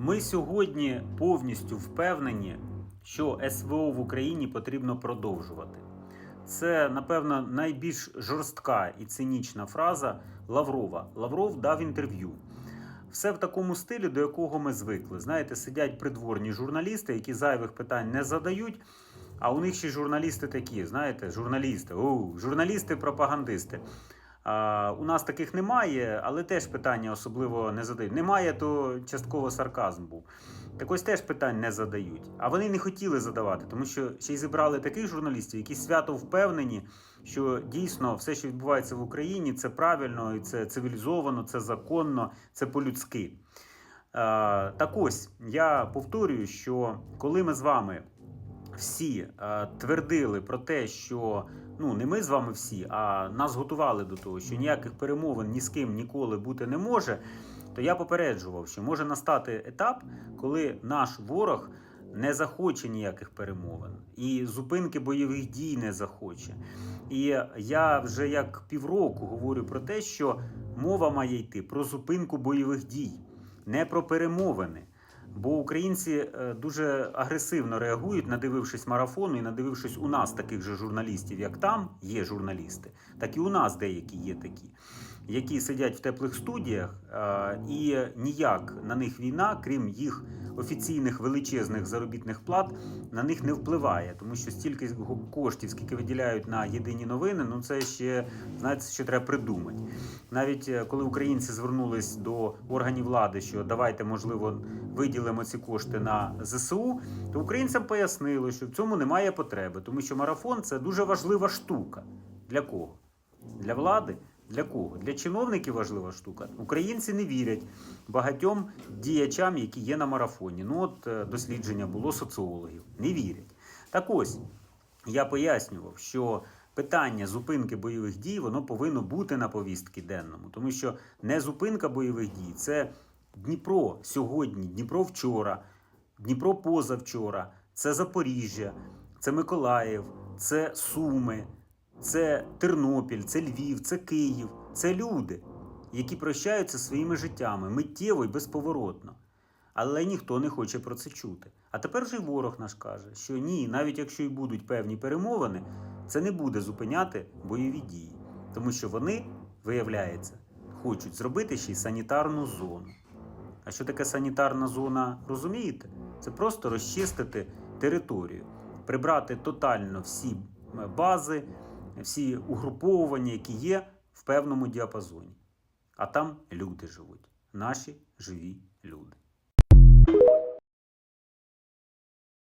Ми сьогодні повністю впевнені, що СВО в Україні потрібно продовжувати. Це, напевно, найбільш жорстка і цинічна фраза Лаврова. Лавров дав інтерв'ю. Все в такому стилі, до якого ми звикли. Знаєте, сидять придворні журналісти, які зайвих питань не задають. А у них ще журналісти такі, знаєте, журналісти, о, журналісти-пропагандисти. У нас таких немає, але теж питання особливо не задають. Немає, то частково сарказм був. Так ось теж питань не задають. А вони не хотіли задавати, тому що ще й зібрали таких журналістів, які свято впевнені, що дійсно все, що відбувається в Україні, це правильно, і це цивілізовано, це законно, це по-людськи. Так ось я повторюю, що коли ми з вами всі е, твердили про те, що ну не ми з вами всі, а нас готували до того, що ніяких перемовин ні з ким ніколи бути не може, то я попереджував, що може настати етап, коли наш ворог не захоче ніяких перемовин, і зупинки бойових дій не захоче. І я вже як півроку говорю про те, що мова має йти про зупинку бойових дій, не про перемовини. Бо українці е, дуже агресивно реагують, надивившись марафону і надивившись у нас таких же журналістів, як там є журналісти, так і у нас деякі є такі, які сидять в теплих студіях, і ніяк на них війна, крім їх офіційних величезних заробітних плат, на них не впливає, тому що стільки коштів, скільки виділяють на єдині новини, ну це ще знаєте, що треба придумати. Навіть е, коли українці звернулись до органів влади, що давайте, можливо, виділимо ці кошти на ЗСУ, то українцям пояснили, що в цьому немає потреби, тому що марафон це дуже важлива штука. Для кого? Для влади? Для кого? Для чиновників важлива штука. Українці не вірять багатьом діячам, які є на марафоні. Ну, от е, дослідження було соціологів. Не вірять. Так ось я пояснював, що питання зупинки бойових дій воно повинно бути на повістки денному, тому що не зупинка бойових дій це Дніпро сьогодні, Дніпро вчора, Дніпро позавчора, це Запоріжжя, це Миколаїв, це Суми, це Тернопіль, це Львів, це Київ, це люди, які прощаються своїми життями миттєво і безповоротно. Але ніхто не хоче про це чути. А тепер же й ворог наш каже, що ні, навіть якщо й будуть певні перемовини, це не буде зупиняти бойові дії, тому що вони, виявляється, хочуть зробити ще й санітарну зону. А що таке санітарна зона, розумієте? Це просто розчистити територію, прибрати тотально всі бази, всі угруповування, які є в певному діапазоні. А там люди живуть, наші живі люди.